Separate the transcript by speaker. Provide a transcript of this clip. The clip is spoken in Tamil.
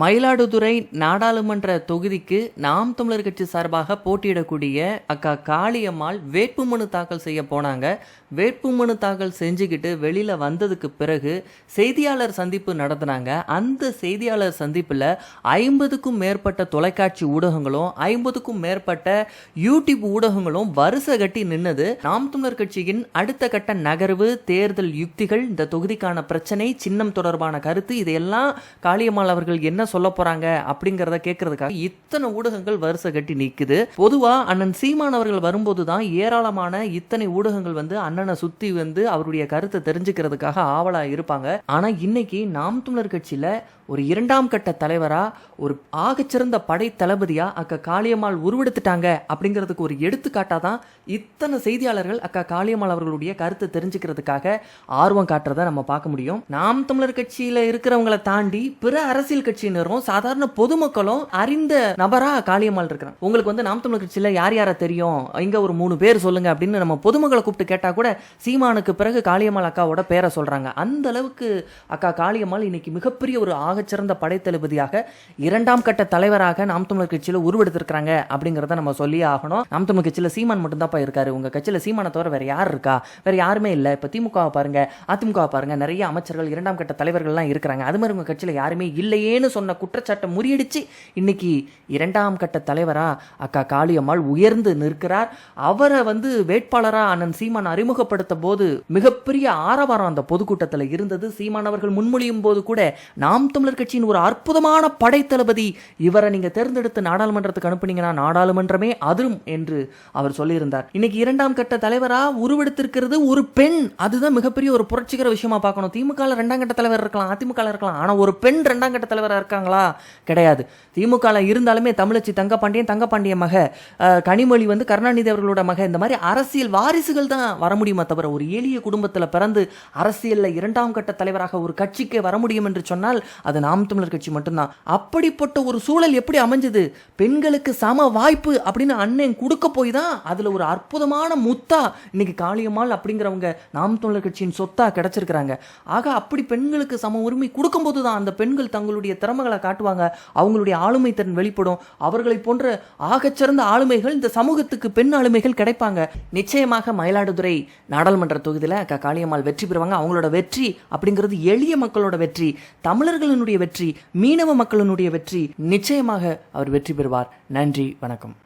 Speaker 1: மயிலாடுதுறை நாடாளுமன்ற தொகுதிக்கு நாம் தமிழர் கட்சி சார்பாக போட்டியிடக்கூடிய அக்கா காளியம்மாள் வேட்புமனு தாக்கல் செய்ய போனாங்க. வேட்புமனு தாக்கல் செஞ்சுக்கிட்டு வெளியில் வந்ததுக்கு பிறகு செய்தியாளர் சந்திப்பு நடத்தினாங்க. அந்த செய்தியாளர் சந்திப்பில் ஐம்பதுக்கும் மேற்பட்ட தொலைக்காட்சி ஊடகங்களும் ஐம்பதுக்கும் மேற்பட்ட யூடியூப் ஊடகங்களும் வரிசை கட்டி நின்னது. நாம் தமிழர் கட்சியின் அடுத்த கட்ட நகர்வு தேர்தல் யுக்திகள் இந்த தொகுதிக்கான பிரச்சனை சின்னம் தொடர்பான கருத்து இதையெல்லாம் காளியம்மாள் அவர்கள் என்ன சொல்ல போகிறாங்க அப்படிங்கிறத கேட்கறதுக்காக இத்தனை ஊடகங்கள் வரிசை கட்டி நிற்குது பொதுவாக அண்ணன் சீமான் அவர்கள் வரும்போது தான் ஏராளமான இத்தனை ஊடகங்கள் வந்து அண்ணன் சுத்தி வந்து அவருடைய கருத்தை தெரிஞ்சுக்கிறதுக்காக ஆவலா இருப்பாங்க. ஆனா இன்னைக்கு நாம் தமிழர் கட்சியில ஒரு இரண்டாம் கட்ட தலைவரா ஒரு ஆகச்சிறந்த படை தளபதியா அக்கா காளியம்மாள் உருவெடுத்துட்டாங்க அப்படிங்கிறதுக்கு ஒரு எடுத்துக்காட்டாக தான் இத்தனை செய்தியாளர்கள் அக்கா காளியம்மாள் அவர்களுடைய கருத்தை தெரிஞ்சுக்கிறதுக்காக ஆர்வம் காட்டுறதை நம்ம பார்க்க முடியும். நாம் தமிழர் கட்சியில இருக்கிறவங்களை தாண்டி பிற அரசியல் கட்சியினரும் சாதாரண பொதுமக்களும் அறிந்த நபரா காளியம்மாள் இருக்கிறாங்க. உங்களுக்கு வந்து நாம் தமிழர் கட்சியில யார் யாரை தெரியும்? இங்க ஒரு மூணு பேர் சொல்லுங்க அப்படின்னு நம்ம பொதுமக்களை கூப்பிட்டு கேட்டா கூட சீமானுக்கு பிறகு காளியம்மாள் அக்காவோட பேரை சொல்கிறாங்க அந்த அளவுக்கு அக்கா காளியம்மாள் இன்னைக்கு மிகப்பெரிய ஒரு ஆகச்சிறந்த படைத்தளபதியாக இரண்டாம் கட்ட தலைவராக நாம் தமிழர் கட்சியில் உருவெடுத்திருக்கிறாங்க அப்படிங்கிறத நம்ம சொல்லி ஆகணும். நாம் தமிழர் கட்சியில் சீமான் மட்டும்தான்ப்பா இருக்காரு. உங்கள் கட்சியில் சீமானை தவிர வேறு யார் இருக்கா? வேறு யாருமே இல்லை. இப்போ திமுகவை பாருங்கள் அதிமுகவை பாருங்கள் நிறைய அமைச்சர்கள் இரண்டாம் கட்ட தலைவர்கள்லாம் இருக்கிறாங்க. அது மாதிரி உங்கள் கட்சியில் யாருமே இல்லையேன்னு சொன்ன குற்றச்சாட்டை முறியடிச்சு இன்னைக்கு இரண்டாம் கட்ட தலைவராக அக்கா காளியம்மாள் உயர்ந்து நிற்கிறார். அவரை வந்து வேட்பாளராக அண்ணன் சீமான் அறிமுக அறிமுகப்படுத்த போது மிகப்பெரிய ஆரவாரம் அந்த பொதுக்கூட்டத்தில் இருந்தது. சீமானவர்கள் முன்மொழியும் போது கூட நாம் தமிழர் கட்சியின் ஒரு அற்புதமான படைத்தளபதி இவரை நீங்க தேர்ந்தெடுத்து நாடாளுமன்றத்துக்கு அனுப்புனீங்கன்னா நாடாளுமன்றமே அதிரும் என்று அவர் சொல்லியிருந்தார். இன்னைக்கு இரண்டாம் கட்ட தலைவரா உருவெடுத்திருக்கிறது ஒரு பெண். அதுதான் மிகப்பெரிய ஒரு புரட்சிகர விஷயமா பார்க்கணும். திமுக ரெண்டாம் கட்ட தலைவர் இருக்கலாம் அதிமுக இருக்கலாம். ஆனா ஒரு பெண் ரெண்டாம் கட்ட தலைவரா இருக்காங்களா? கிடையாது. திமுக இருந்தாலுமே தமிழச்சி தங்கப்பாண்டியன் தங்கப்பாண்டியன் மக கனிமொழி வந்து கருணாநிதி அவர்களோட மக. இந்த மாதிரி அரசியல் வாரிசுகள் தான் வர முடியும். தவிர ஒரு எளிய குடும்பத்தில் பிறந்து அரசியலில் இரண்டாம் கட்ட தலைவராக ஒரு கட்சிக்கே வர முடியும் என்று சொன்னால் அது நாம் தமிழர் கட்சி மட்டும்தான். அப்படிப்பட்ட ஒரு சூழல் எப்படி அமைஞ்சது? பெண்களுக்கு சம வாய்ப்பு அப்படின்னு அண்ணன் கொடுக்க போய் தான் அதுல ஒரு அற்புதமான முத்தா இன்னைக்கு காளியம்மாள் அப்படிங்கிறவங்க நாம் தமிழர் கட்சியின் சொத்தா கிடைச்சிருக்கிறாங்க. ஆக அப்படி பெண்களுக்கு சம உரிமை கொடுக்கும்போது தான் அந்த பெண்கள் தங்களுடைய திறமைகளை காட்டுவாங்க. அவங்களுடைய ஆளுமை திறன் வெளிப்படும். அவர்களை போன்ற ஆகச்சிறந்த ஆளுமைகள் இந்த சமூகத்துக்கு பெண் ஆளுமைகள் கிடைப்பாங்க. நிச்சயமாக மயிலாடுதுறை நாடாளுமன்ற தொகுதியில் அக்கா காளியம்மாள் வெற்றி பெறுவாங்க. அவங்களோட வெற்றி அப்படிங்கிறது எளிய மக்களோட வெற்றி தமிழர்களினுடைய வெற்றி மீனவ மக்களினுடைய வெற்றி நிச்சயமாக அவர் வெற்றி பெறுவார். நன்றி வணக்கம்.